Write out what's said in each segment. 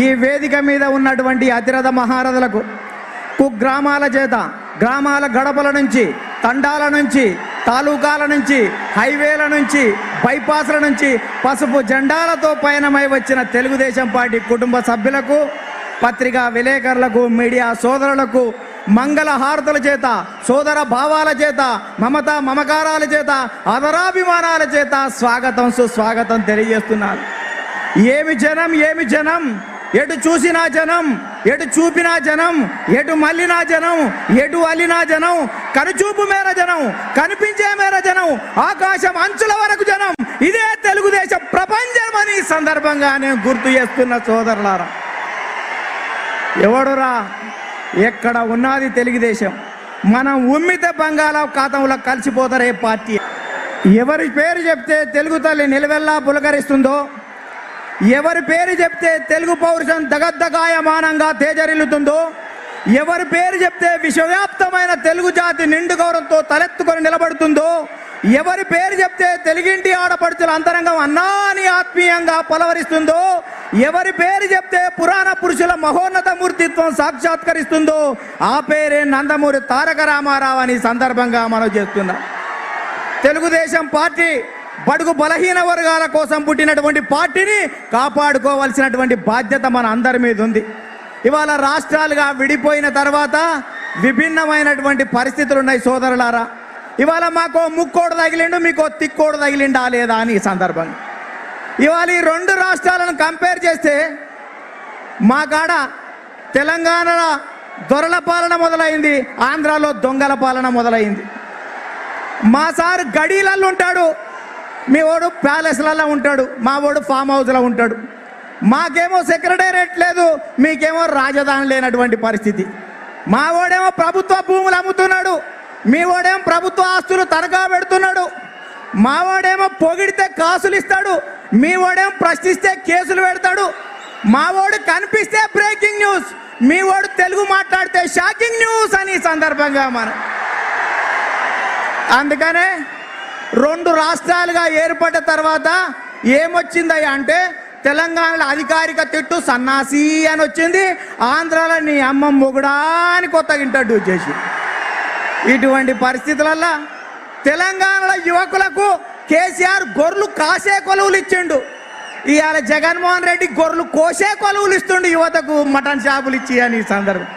ఈ వేదిక మీద ఉన్నటువంటి అతిరథ మహారథులకు కుగ్రామాల చేత గ్రామాల గడపల నుంచి తండాల నుంచి తాలూకాల నుంచి హైవేల నుంచి బైపాస్ల నుంచి పసుపు జెండాలతో పయనమై వచ్చిన తెలుగుదేశం పార్టీ కుటుంబ సభ్యులకు పత్రికా విలేకరులకు మీడియా సోదరులకు మంగళ హారతుల చేత సోదర భావాల చేత మమత మమకారాల చేత అదరాభిమానాల చేత స్వాగతం సుస్వాగతం తెలియజేస్తున్నారు. ఏమి జనం ఏమి జనం? ఎటు చూసినా జనం ఎటు చూపినా జనం ఎటు మళ్ళినా జనం ఎటు అల్లినా జనం కనుచూపు మేర జనం కనిపించే మేర జనం ఆకాశం అంచుల వరకు జనం. ఇదే తెలుగుదేశం ప్రపంచం అని సందర్భంగా నేను గుర్తు చేస్తున్న సోదరులారా. ఎవడురా? ఎక్కడ ఉన్నది తెలుగుదేశం? మనం ఉమ్మితే బంగాళా ఖాతంలో కలిసిపోతారే పార్టీ. ఎవరి పేరు చెప్తే తెలుగు తల్లి నిలవెల్లా పులకరిస్తుందో ఎవరి పేరు చెప్తే తెలుగు పౌరుషం దగద్దగాయమానంగా తేజరిల్లుతుందో ఎవరి పేరు చెప్తే విశ్వవ్యాప్తమైన తెలుగు జాతి నిండు గౌరవంతో తలెత్తుకొని నిలబడుతుందో ఎవరి పేరు చెప్తే తెలుగింటి ఆడపడుచుల అంతరంగం అన్నా అని ఆత్మీయంగా పలవరిస్తుందో ఎవరి పేరు చెప్తే పురాణ పురుషుల మహోన్నత మూర్తిత్వం సాక్షాత్కరిస్తుందో ఆ పేరే నందమూరి తారక రామారావు అని సందర్భంగా మనం చేస్తున్నాం. తెలుగుదేశం పార్టీ బడుగు బలహీన వర్గాల కోసం పుట్టినటువంటి పార్టీని కాపాడుకోవాల్సినటువంటి బాధ్యత మన అందరి మీద ఉంది. ఇవాళ రాష్ట్రాలుగా విడిపోయిన తర్వాత విభిన్నమైనటువంటి పరిస్థితులు ఉన్నాయి సోదరులారా. ఇవాళ మాకో ముక్కోడు తగిలిండు మీకో తిక్కోడు తగిలిండా లేదా అని ఈ సందర్భంగా ఇవాళ ఈ రెండు రాష్ట్రాలను కంపేర్ చేస్తే మా కాడ తెలంగాణలో దొరల పాలన మొదలైంది ఆంధ్రాలో దొంగల పాలన మొదలైంది. మా సార్ గడీలల్లుంటాడు ఉంటాడు మీ వాడు ప్యాలెస్లలో ఉంటాడు మా వాడు ఫామ్ హౌస్లో ఉంటాడు. మాకేమో సెక్రటేరియట్ లేదు మీకేమో రాజధాని లేనటువంటి పరిస్థితి. మా వాడేమో ప్రభుత్వ భూములు అమ్ముతున్నాడు మీ వాడేమో ప్రభుత్వ ఆస్తులు తనఖా పెడుతున్నాడు. మా వాడేమో పొగిడితే కాసులు ఇస్తాడు మీ వాడేమో ప్రశ్నిస్తే కేసులు పెడతాడు. మా వాడు కనిపిస్తే బ్రేకింగ్ న్యూస్ మీ వాడు తెలుగు మాట్లాడితే షాకింగ్ న్యూస్ అని ఈ సందర్భంగా మనం అందుకనే రెండు రాష్ట్రాలుగా ఏర్పడ్డ తర్వాత ఏమొచ్చిందయ్యా అంటే తెలంగాణలో అధికారిక తిట్టు సన్నాసి అని వచ్చింది ఆంధ్రాలో నీ అమ్మ మొగుడా అని కొత్తగా ఇంట్రడ్యూస్ చేసి ఇటువంటి పరిస్థితులల్లో తెలంగాణలో యువకులకు కేసీఆర్ గొర్రెలు కాసే కొలువులు ఇచ్చిండు. ఇవాళ జగన్మోహన్ రెడ్డి గొర్రెలు కోసే కొలువులు ఇస్తుండు యువతకు మటన్ షాపులు ఇచ్చి అని ఈ సందర్భం.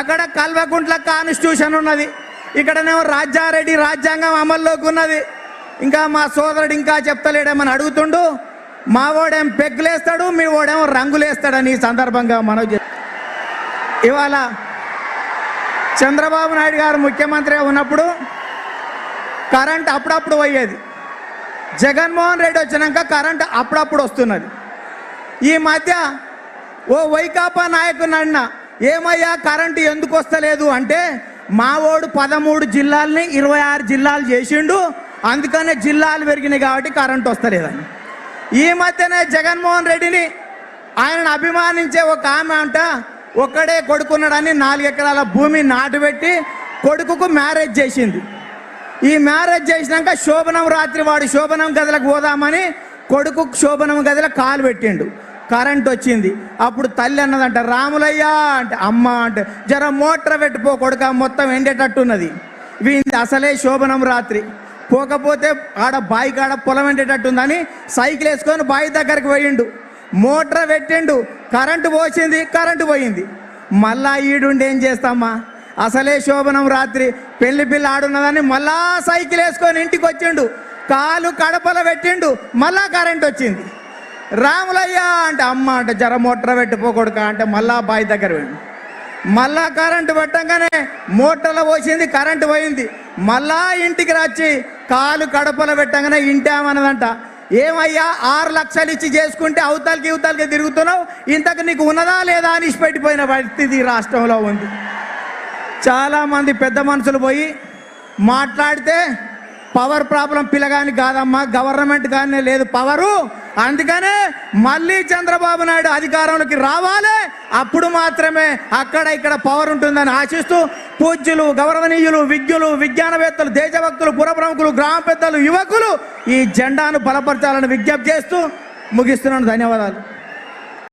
అక్కడ కల్వకుంట్ల కాన్స్టిట్యూషన్ ఉన్నది. ఇక్కడనేమో రాజారెడ్డి రాజ్యాంగం అమల్లోకి ఉన్నది. ఇంకా మా సోదరుడు ఇంకా చెప్తలేడేమని అడుగుతుండు. మా వాడేం పెగ్గులేస్తాడు మీ వాడేమో రంగులేస్తాడని ఈ సందర్భంగా మనం ఇవాళ చంద్రబాబు నాయుడు గారు ముఖ్యమంత్రిగా ఉన్నప్పుడు కరెంట్ అప్పుడప్పుడు పోయేది. జగన్మోహన్ రెడ్డి వచ్చినాక కరెంట్ అప్పుడప్పుడు వస్తున్నది. ఈ మధ్య ఓ వైకాపా నాయకుని అన్న ఏమయ్యా కరెంటు ఎందుకు వస్తలేదు? అంటే మావోడు పదమూడు జిల్లాల్ని ఇరవై ఆరు జిల్లాలు చేసిండు. అందుకనే జిల్లాలు పెరిగినాయి కాబట్టి కరెంట్ వస్తలేదని. ఈ మధ్యనే జగన్మోహన్ రెడ్డిని ఆయనను అభిమానించే ఒక ఆమె అంట ఒక్కడే కొడుకున్నాడని నాలుగు ఎకరాల భూమి నాటుబెట్టి కొడుకుకు మ్యారేజ్ చేసింది. ఈ మ్యారేజ్ చేసినాక శోభనం రాత్రి వాడు శోభనం గదిలకు పోదామని కొడుకు శోభనం గదిలో కాలు పెట్టిండు. కరెంట్ వచ్చింది. అప్పుడు తల్లి అన్నదంట రాములయ్య అంటే అమ్మ అంటే జర మోటార్ పెట్టిపో కొడుక మొత్తం ఎండేటట్టున్నది. వీంది అసలే శోభనం రాత్రి. పోకపోతే ఆడ బాయి కాడ పొలం ఎండేటట్టుందని సైకిల్ వేసుకొని బావి దగ్గరికి పోయిండు. మోటార్ పెట్టిండు కరెంటు పోసింది కరెంటు పోయింది. మళ్ళా ఈడుండి ఏం చేస్తామా అసలే శోభనం రాత్రి. పెళ్ళి పిల్ల ఆడున్నదని మళ్ళా సైకిల్ వేసుకొని ఇంటికి వచ్చిండు కాలు కడపల పెట్టిండు మళ్ళా కరెంట్ వచ్చింది రాములయ్య అంటే అమ్మ అంటే జర మోటార్ పెట్టిపోకూడక అంటే మళ్ళా బావి దగ్గర పోయిండు. మళ్ళా కరెంటు పెట్టంగానే మోటార్లో పోసింది కరెంటు పోయింది. మళ్ళా ఇంటికి వచ్చి కాలు కడపలో పెట్టంగానే ఇంటామన్నదంట ఏమయ్యా ఆరు లక్షలు ఇచ్చి చేసుకుంటే అవతలకి ఇవతలకి తిరుగుతున్నావు? ఇంతకు నీకు ఉన్నదా లేదా అని పెట్టిపోయిన పరిస్థితి రాష్ట్రంలో ఉంది. చాలామంది పెద్ద మనుషులు పోయి మాట్లాడితే పవర్ ప్రాబ్లం పిల్లగాని కాదమ్మా గవర్నమెంట్ కానీ లేదు. పవరు అందుకనే మళ్ళీ చంద్రబాబు నాయుడు అధికారంలోకి రావాలి. అప్పుడు మాత్రమే అక్కడ ఇక్కడ పవర్ ఉంటుందని ఆశిస్తూ పూజ్యులు గౌరవనీయులు విజ్ఞులు విజ్ఞానవేత్తలు దేశభక్తులు పురప్రముఖులు గ్రామ పెద్దలు యువకులు ఈ జెండాను బలపరచాలని విజ్ఞప్తి చేస్తూ ముగిస్తున్నాను. ధన్యవాదాలు.